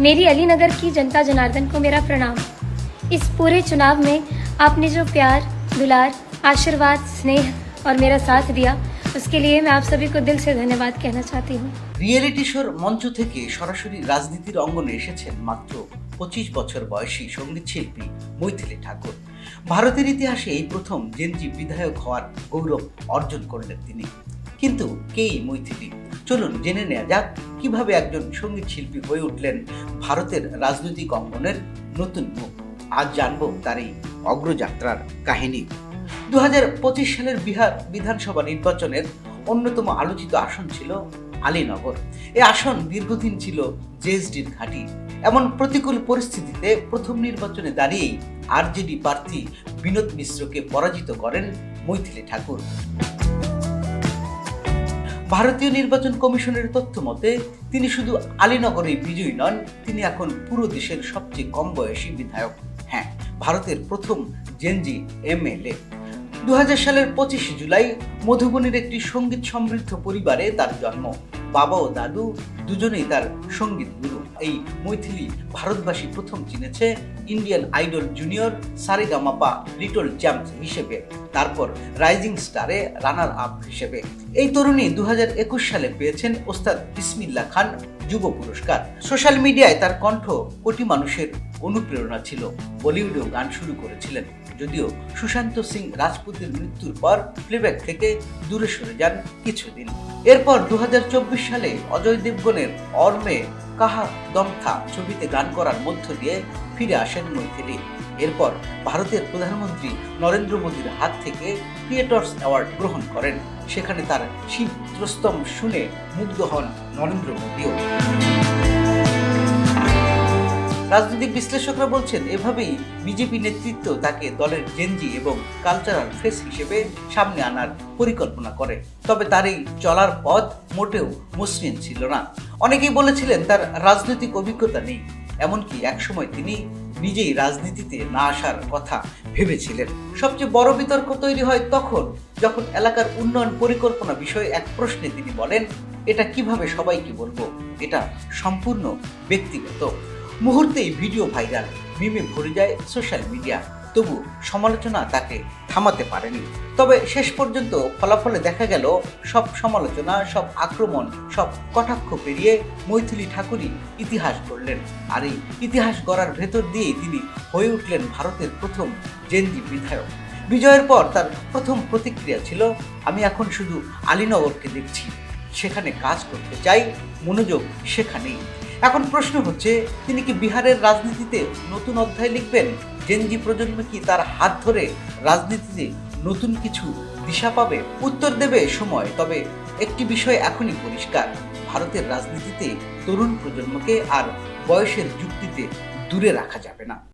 मेरी अलीनगर की जनता जनार्दन को मेरा प्रणाम इस पूरे चुनाव में आपने जो प्यार दुलार आशीर्वाद स्नेह और मेरा साथ दिया उसके लिए मैं आप सभी को दिल से धन्यवाद कहना चाहती हूँ রিয়েলিটি শোর মঞ্চ থেকে সরাসরি রাজনীতির অঙ্গনে এসেছেন মাত্র পঁচিশ বছর বয়সী সঙ্গীত শিল্পী মৈথিলী ঠাকুর ভারতের ইতিহাসে এই প্রথম জেনজি বিধায়ক হওয়ার গৌরব অর্জন করলেন তিনি কিন্তু কে এই মৈথিলী চলুন জেনে নেওয়া যাক কীভাবে একজন সংগীত শিল্পী হয়ে উঠলেন ভারতের রাজনৈতিক অঙ্গনের নতুন মুখ আজ জানব তার এই অগ্রযাত্রার কাহিনী। দু সালের বিহার বিধানসভা নির্বাচনের অন্যতম আলোচিত আসন ছিল আলীনগর। এই আসন দীর্ঘদিন ছিল জেএসডির ঘাঁটি। এমন প্রতিকূল পরিস্থিতিতে প্রথম নির্বাচনে দাঁড়িয়েই আরজেডি প্রার্থী বিনোদ মিশ্রকে পরাজিত করেন মৈথিলী ঠাকুর। ভারতীয় নির্বাচন কমিশনের তথ্য মতে, তিনি শুধু আলীনগরেই বিজয়ী নন, তিনি এখন পুরো দেশের সবচেয়ে কম বয়সী বিধায়ক। হ্যাঁ ভারতের প্রথম জেনজি এমএলএ দু হাজার সালের পঁচিশে জুলাই মধুবনের একটি সংগীত সমৃদ্ধ পরিবারে তার জন্ম। বাবা ও দাদু দুজনেই তার সংগীত গুরু এই মৈথিলি ভারতবাসী প্রথম চিনেছে Indian Idol Junior Sa Re Ga Ma Pa Little Champ হিসেবে, তারপর রাইজিং স্টারে রানার আপ হিসেবে। এই তরুণী দু সালে পেয়েছেন ওস্তাদ বিসমিল্লা খান যুব পুরস্কার। সোশ্যাল মিডিয়ায় তার কণ্ঠ কোটি মানুষের অনুপ্রেরণা ছিল। বলিউডেও গান শুরু করেছিলেন। যদিও সুশান্ত সিং রাজপুতের মৃত্যুর পর প্লেব্যাক থেকে দূরে সরে যান কিছুদিন। এরপর দু হাজার চব্বিশ সালে অজয় দেবগনের অর্মে কাহা দমথা ছবিতে গান করার মধ্য দিয়ে ফিরে আসেন মৈথিলি। এরপর ভারতের প্রধানমন্ত্রী নরেন্দ্র মোদীর হাত থেকে ক্রিয়েটর্স অ্যাওয়ার্ড গ্রহণ করেন। সেখানে তার শীতস্তম শুনে মুগ্ধ হন নরেন্দ্র মোদীও। রাজনৈতিক বিশ্লেষকরা বলছেন, এভাবেই বিজেপি নেতৃত্ব তাকে দলের জেনজি এবং কালচারাল ফেস হিসেবে সামনে আনার পরিকল্পনা করে। তবে তার এই চলার পথ মোটেও মসৃণ ছিল না। অনেকেই বলেছিলেন, তার রাজনৈতিক অভিজ্ঞতা নেই। এমনকি একসময় তিনি নিজেই রাজনীতিতে না আসার কথা ভেবেছিলেন। সবচেয়ে বড় বিতর্ক তৈরি হয় তখন, যখন এলাকার উন্নয়ন পরিকল্পনা বিষয়ে এক প্রশ্নে তিনি বলেন, এটা কীভাবে সবাইকে বলব? এটা সম্পূর্ণ ব্যক্তিগত। মুহূর্তেই ভিডিও ভাইরাল, মিমে ভরে যায় সোশ্যাল মিডিয়া। তবু সমালোচনা তাকে থামাতে পারেনি। তবে শেষ পর্যন্ত ফলাফলে দেখা গেল, সব সমালোচনা, সব আক্রমণ, সব কটাক্ষ পেরিয়ে মৈথিলী ঠাকুরই ইতিহাস গড়লেন। আর এই ইতিহাস গড়ার ভেতর দিয়েই তিনি হয়ে উঠলেন ভারতের প্রথম জেনজি বিধায়ক। বিজয়ের পর তার প্রথম প্রতিক্রিয়া ছিল, আমি এখন শুধু আলীনগরকে দেখছি। সেখানে কাজ করতে চাই, মনোযোগ সেখানেই। এখন প্রশ্ন হচ্ছে, তিনি কি বিহারের রাজনীতিতে নতুন অধ্যায় লিখবেন? জেনজি প্রজন্ম কি তার হাত ধরে রাজনীতিতে নতুন কিছু দিশা পাবে? উত্তর দেবে সময়, তবে একটি বিষয় এখনই পরিষ্কার। ভারতের রাজনীতিতে তরুণ প্রজন্মকে আর বয়সের যুক্তিতে দূরে রাখা যাবে না।